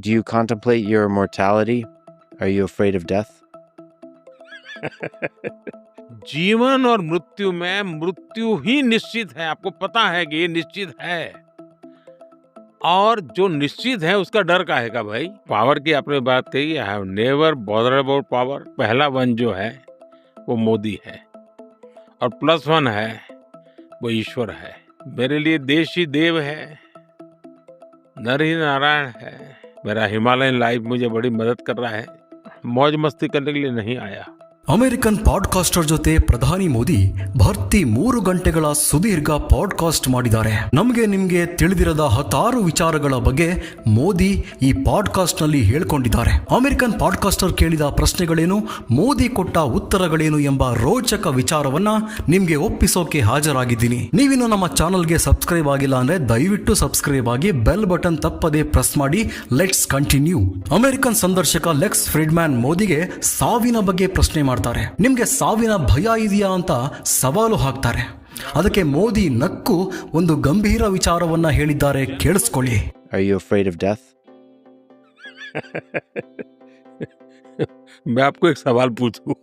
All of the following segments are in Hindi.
Do you contemplate your mortality? Are you afraid of death? जीवन और मृत्यु में मृत्यु ही निश्चित है। आपको पता है कि ये निश्चित है। और जो निश्चित है, उसका डर काहे का भाई? पावर की आपने बात कही I have never bother about power पहला वन जो है, वो मोदी है। और प्लस वन है, वो ईश्वर है। मेरे लिए देश ही देव है, नर ही नारायण है। मेरा हिमालयन लाइफ मुझे बड़ी मदद कर रहा है। मौज मस्ती करने के लिए नहीं आया। ಅಮೆರಿಕನ್ ಪಾಡ್ಕಾಸ್ಟರ್ ಜೊತೆ ಪ್ರಧಾನಿ ಮೋದಿ ಭರ್ತಿ ಮೂರು ಗಂಟೆಗಳ ಸುದೀರ್ಘ ಪಾಡ್ಕಾಸ್ಟ್ ಮಾಡಿದ್ದಾರೆ. ನಮಗೆ ನಿಮಗೆ ತಿಳಿದಿರದ ಹತ್ತಾರು ವಿಚಾರಗಳ ಬಗ್ಗೆ ಮೋದಿ ಈ ಪಾಡ್ಕಾಸ್ಟ್ನಲ್ಲಿ ಹೇಳ್ಕೊಂಡಿದ್ದಾರೆ. ಅಮೆರಿಕನ್ ಪಾಡ್ಕಾಸ್ಟರ್ ಕೇಳಿದ ಪ್ರಶ್ನೆಗಳೇನು, ಮೋದಿ ಕೊಟ್ಟ ಉತ್ತರಗಳೇನು ಎಂಬ ರೋಚಕ ವಿಚಾರವನ್ನ ನಿಮಗೆ ಒಪ್ಪಿಸೋಕೆ ಹಾಜರಾಗಿದ್ದೀನಿ. ನೀವಿನ್ನು ನಮ್ಮ ಚಾನಲ್ಗೆ ಸಬ್ಸ್ಕ್ರೈಬ್ ಆಗಿಲ್ಲ ಅಂದ್ರೆ ದಯವಿಟ್ಟು ಸಬ್ಸ್ಕ್ರೈಬ್ ಆಗಿ ಬೆಲ್ ಬಟನ್ ತಪ್ಪದೆ ಪ್ರೆಸ್ ಮಾಡಿ, ಲೆಟ್ಸ್ ಕಂಟಿನ್ಯೂ. ಅಮೆರಿಕನ್ ಸಂದರ್ಶಕ ಲೆಕ್ಸ್ ಫ್ರಿಡ್ಮ್ಯಾನ್ ಮೋದಿಗೆ ಸಾವಿನ ಬಗ್ಗೆ ಪ್ರಶ್ನೆ ಮಾಡ್ತಾರೆ ನಿಮ್ಗೆ ಸಾವಿನ ಭಯ ಇದೆಯಾ ಅಂತ ಸವಾಲು ಹಾಕ್ತಾರೆ ಅದಕ್ಕೆ ಮೋದಿ ನಕ್ಕು ಒಂದು ಗಂಭೀರ ವಿಚಾರವನ್ನ ಹೇಳಿದ್ದಾರೆ ಕೇಳಿಸ್ಕೊಳ್ಳಿ Are you afraid of death? मैं आपको एक सवाल पूछूं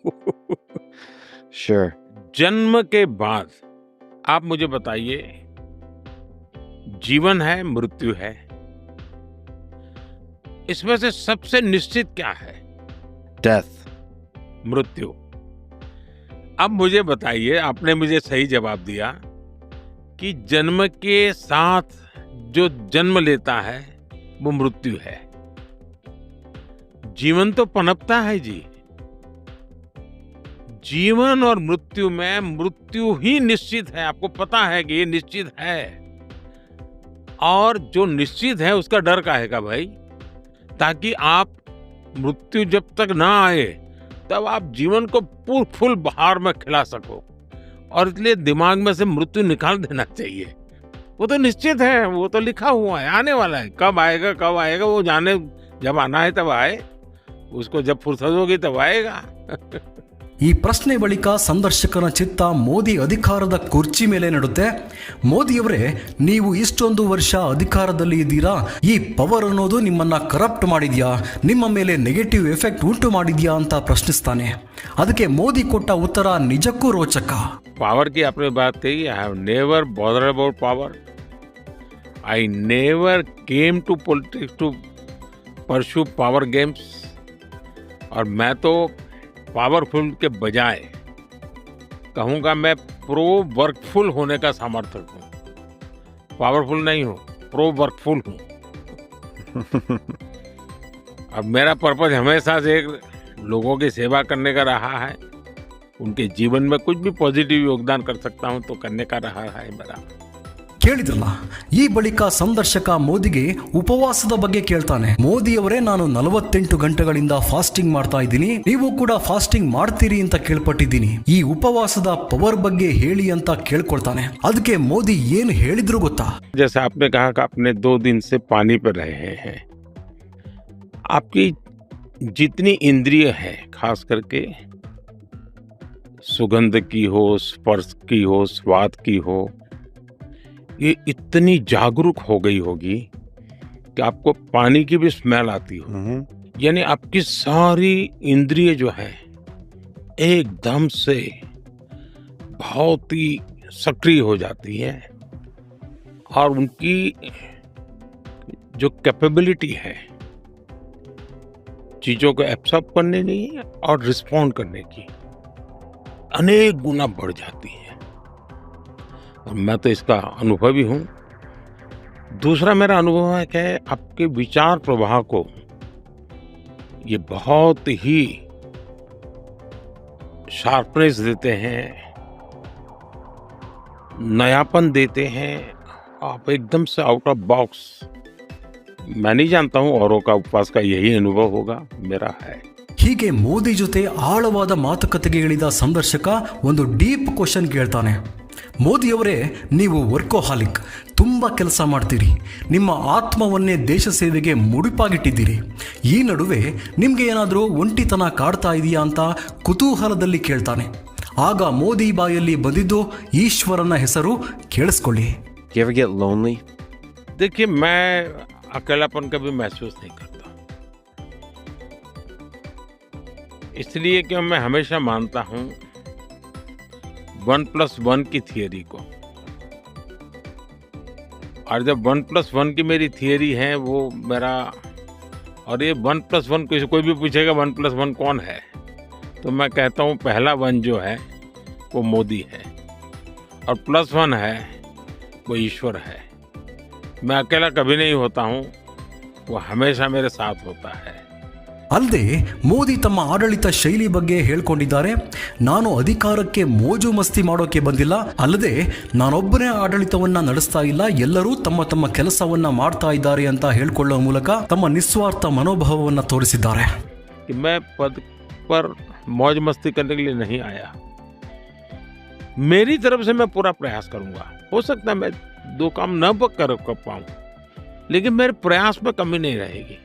Sure. जन्म के बाद आप मुझे बताइए जीवन है मृत्यु है इसमें से सबसे निश्चित क्या है Death. मृत्यु। अब मुझे बताइए, आपने मुझे सही जवाब दिया कि जन्म के साथ जो जन्म लेता है, वो मृत्यु है। जीवन तो पनपता है जी। जीवन और मृत्यु में मृत्यु ही निश्चित है, आपको पता है कि ये निश्चित है। और जो निश्चित है, उसका डर काहे का भाई? ताकि आप मृत्यु जब तक ना आए तब आप जीवन को पूर फुल बहार में खिला सको। और इसलिए दिमाग में से मृत्यु निकाल देना चाहिए। वो तो निश्चित है, वो तो लिखा हुआ है, आने वाला है। कब आएगा कब आएगा, वो जाने, जब आना है तब आए। उसको जब फुर्सत होगी तब आएगा। ಈ ಪ್ರಶ್ನೆ ಬಳಿಕ ಸಂದರ್ಶಕನ ಚಿತ್ತ ಮೋದಿ ಅಧಿಕಾರದ ಕುರ್ಚಿ ಮೇಲೆ ನಡುತ್ತೆ ಮೋದಿಯವರೇ ನೀವು ಇಷ್ಟೊಂದು ವರ್ಷ ಅಧಿಕಾರದಲ್ಲಿ ಇದ್ದೀರಾ ಈ ಪವರ್ ಅನ್ನೋದು ನಿಮ್ಮನ್ನ ಕರಪ್ಟ್ ಮಾಡಿದ್ಯಾ ನಿಮ್ಮ ಮೇಲೆ ನೆಗೆಟಿವ್ ಎಫೆಕ್ಟ್ ಉಂಟು ಮಾಡಿದ್ಯಾ ಅಂತ ಪ್ರಶ್ನಿಸ್ತಾನೆ ಅದಕ್ಕೆ ಮೋದಿ ಕೊಟ್ಟ ಉತ್ತರ ನಿಜಕ್ಕೂ ರೋಚಕ पावर की आपने बात कही I have never bother about power I never came to politics to pursue power games और मैं तो पावरफुल के बजाय कहूँगा मैं प्रो वर्कफुल होने का समर्थक हूँ। पावरफुल नहीं हूँ प्रो वर्कफुल हूँ। अब मेरा पर्पज हमेशा से एक लोगों की सेवा करने का रहा है। उनके जीवन में कुछ भी पॉजिटिव योगदान कर सकता हूँ तो करने का रहा है मेरा। ಕೇಳಿದ್ರಲ್ಲ ಈ ಬಳಿಕ ಸಂದರ್ಶಕ ಮೋದಿಗೆ ಉಪವಾಸದ ಬಗ್ಗೆ ಕೇಳ್ತಾನೆ ಮೋದಿಯವರೇ ನಾನು ನಲವತ್ತೆಂಟು ಗಂಟೆಗಳಿಂದ ಫಾಸ್ಟಿಂಗ್ ಮಾಡ್ತಾ ಇದ್ದೀನಿ ನೀವು ಕೂಡ ಫಾಸ್ಟಿಂಗ್ ಮಾಡ್ತೀರಿ ಅಂತ ಕೇಳ್ಪಟ್ಟಿದ್ದೀನಿ ಈ ಉಪವಾಸದ ಪವರ್ ಬಗ್ಗೆ ಹೇಳಿ ಅಂತ ಕೇಳ್ಕೊಳ್ತಾನೆ ಅದಕ್ಕೆ ಮೋದಿ ಏನು ಹೇಳಿದ್ರು ಗೊತ್ತಾ जैसे आपने कहा कि आपने दो दिन से पानी पर रहे हैं आपकी जितनी इंद्रिय है खास करके सुगंध की हो स्पर्श की हो स्वाद की हो ये इतनी जागरूक हो गई होगी कि आपको पानी की भी स्मेल आती हो Mm-hmm. यानी आपकी सारी इंद्रिय जो है एकदम से बहुत ही सक्रिय हो जाती है और उनकी जो कैपेबिलिटी है चीज़ों को एब्सॉर्ब करने की और रिस्पॉन्ड करने की अनेक गुना बढ़ जाती है मैं तो इसका अनुभवी हूं दूसरा मेरा अनुभव है कि आपके विचार प्रवाह को ये बहुत ही शार्पनेस देते हैं नयापन देते हैं आप एकदम से आउट ऑफ बॉक्स मैं नहीं जानता हूँ औरों का उपवास का यही अनुभव होगा मेरा है ಹೀಗೆ ಮೋದಿ ಜೊತೆ ಆಳವಾದ ಮಾತುಕತೆಗೆ ಇಳಿದ ಸಂದರ್ಶಕ ಒಂದು ಡೀಪ್ ಕ್ವಶನ್ ಕೇಳ್ತಾನೆ ಮೋದಿಯವರೇ ನೀವು ವರ್ಕೋಹಾಲಿಕ್ ತುಂಬ ಕೆಲಸ ಮಾಡ್ತೀರಿ ನಿಮ್ಮ ಆತ್ಮವನ್ನೇ ದೇಶ ಸೇವೆಗೆ ಮುಡಿಪಾಗಿಟ್ಟಿದ್ದೀರಿ ಈ ನಡುವೆ ನಿಮಗೆ ಏನಾದರೂ ಒಂಟಿತನ ಕಾಡ್ತಾ ಇದೆಯಾ ಅಂತ ಕುತೂಹಲದಲ್ಲಿ ಕೇಳ್ತಾನೆ ಆಗ ಮೋದಿ ಬಾಯಲ್ಲಿ ಬಂದಿದ್ದು ಈಶ್ವರನ ಹೆಸರು ಕೇಳಿಸ್ಕೊಳ್ಳಿ Do you ever get lonely? देखिए मैं अकेलापन कभी महसूस नहीं करता इसलिए कि मैं हमेशा मानता हूं वन प्लस वन की थियरी को। और जब वन प्लस वन की मेरी थियरी है, वो मेरा, और ये वन प्लस वन कोई कोई भी पूछेगा, वन प्लस वन कौन है? तो मैं कहता हूँ, पहला वन जो है, वो मोदी है। और प्लस वन है, वो ईश्वर है। मैं अकेला कभी नहीं होता हूँ, वो हमेशा मेरे साथ होता है। ಅಲ್ಲದೆ ಮೋದಿ ತಮ್ಮ ಆಡಳಿತ ಶೈಲಿ ಬಗ್ಗೆ ಹೇಳ್ಕೊಂಡಿದ್ದಾರೆ ನಾನು ಅಧಿಕಾರಕ್ಕೆ ಮೋಜು ಮಸ್ತಿ ಮಾಡೋಕೆ ಬಂದಿಲ್ಲ ಅಲ್ಲದೆ ನಾನೊಬ್ಬನೇ ಆಡಳಿತವನ್ನ ನಡೆಸ್ತಾ ಇಲ್ಲ ಎಲ್ಲರೂ ತಮ್ಮ ತಮ್ಮ ಕೆಲಸವನ್ನ ಮಾಡ್ತಾ ಇದ್ದಾರೆ ಅಂತ ಹೇಳ್ಕೊಳ್ಳುವ ಮೂಲಕ ತಮ್ಮ ನಿಸ್ವಾರ್ಥ ಮನೋಭಾವವನ್ನ ತೋರಿಸಿದ್ದಾರೆ कि मैं पद पर मौज मस्ती करने के लिए नहीं आया मेरी तरफ से मैं पूरा प्रयास करूंगा हो सकता है मैं दो काम न प- कर, कर पाऊं लेकिन मेरे प्रयास में कमी नहीं रहेगी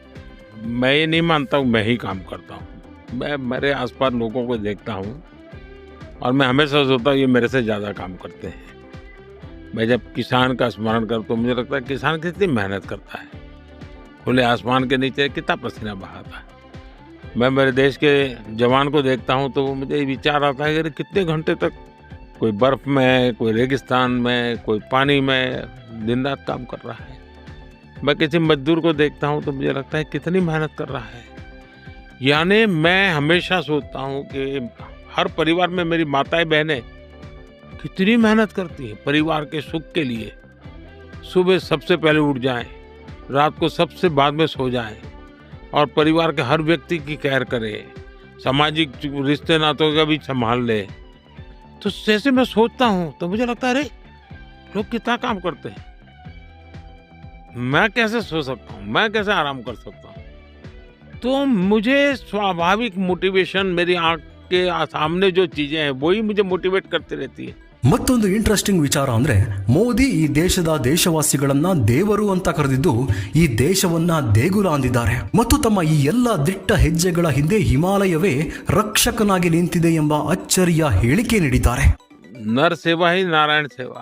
मैं ये नहीं मानता हूँ, मैं ही काम करता हूँ। मैं मेरे आसपास लोगों को देखता हूँ और मैं हमेशा सोचता हूँ, ये मेरे से ज़्यादा काम करते हैं। मैं जब किसान का स्मरण करता हूँ, मुझे लगता है किसान कितनी मेहनत करता है। खुले आसमान के नीचे कितना पसीना बहाता है। मैं मेरे देश के जवान को देखता हूँ तो वो मुझे विचार आता है कि कितने घंटे तक कोई बर्फ़ में, कोई रेगिस्तान में, कोई पानी में दिन रात काम कर रहा है। मैं किसी मजदूर को देखता हूँ तो मुझे लगता है कितनी मेहनत कर रहा है। यानी मैं हमेशा सोचता हूँ कि हर परिवार में मेरी माताएँ बहनें कितनी मेहनत करती हैं परिवार के सुख के लिए। सुबह सबसे पहले उठ जाएँ, रात को सबसे बाद में सो जाएँ और परिवार के हर व्यक्ति की केयर करें, सामाजिक रिश्ते नातों का भी संभाल ले। तो जैसे मैं सोचता हूँ तो मुझे लगता है, अरे, लोग कितना काम करते हैं। मैं कैसे सो सकता हूँ मैं कैसे आराम कर सकता हूँ तो मुझे स्वाभाविक मोटिवेशन मेरी आंख के सामने जो चीजें हैं वही मुझे मोटिवेट करती रहती है ಮತ್ತೊಂದು ಇಂಟ್ರೆಸ್ಟಿಂಗ್ ವಿಚಾರ ಅಂದ್ರೆ ಮೋದಿ ಈ ದೇಶದ ದೇಶವಾಸಿಗಳನ್ನ ದೇವರು ಅಂತ ಕರೆದಿದ್ದು ಈ ದೇಶವನ್ನ ದೇಗುಲ ಅಂದಿದ್ದಾರೆ ಮತ್ತು ತಮ್ಮ ಈ ಎಲ್ಲ ದಿಟ್ಟ ಹೆಜ್ಜೆಗಳ ಹಿಂದೆ ಹಿಮಾಲಯವೇ ರಕ್ಷಕನಾಗಿ ನಿಂತಿದೆ ಎಂಬ ಅಚ್ಚರಿಯ ಹೇಳಿಕೆ ನೀಡಿದ್ದಾರೆ नर सेवा ही नारायण सेवा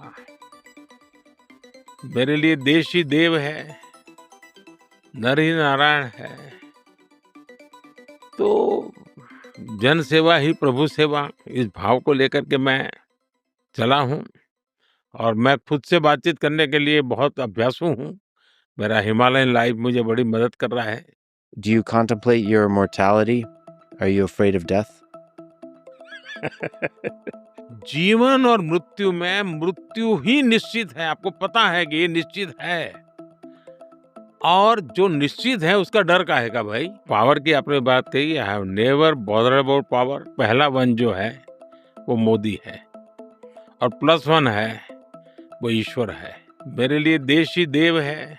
मेरे लिए देश ही देव है, नर ही नारायण है तो जन सेवा ही प्रभु सेवा, इस भाव को लेकर के मैं चला हूँ और मैं खुद से बातचीत करने के लिए बहुत अभ्यासू हूँ मेरा हिमालयन लाइफ मुझे बड़ी मदद कर रहा है Do you contemplate your mortality? Are you afraid of death? जीवन और मृत्यु में मृत्यु ही निश्चित है। आपको पता है कि ये निश्चित है। और जो निश्चित है, उसका डर का भाई? पावर की आपने बात कही I have never bother about power पहला वन जो है, वो मोदी है। और प्लस वन है, वो ईश्वर है। मेरे लिए देश ही देव है,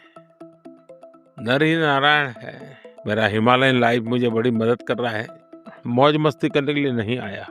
नर ही नारायण है। मेरा हिमालयन लाइफ मुझे बड़ी मदद कर रहा है। मौज मस्ती करने के लिए नहीं आया।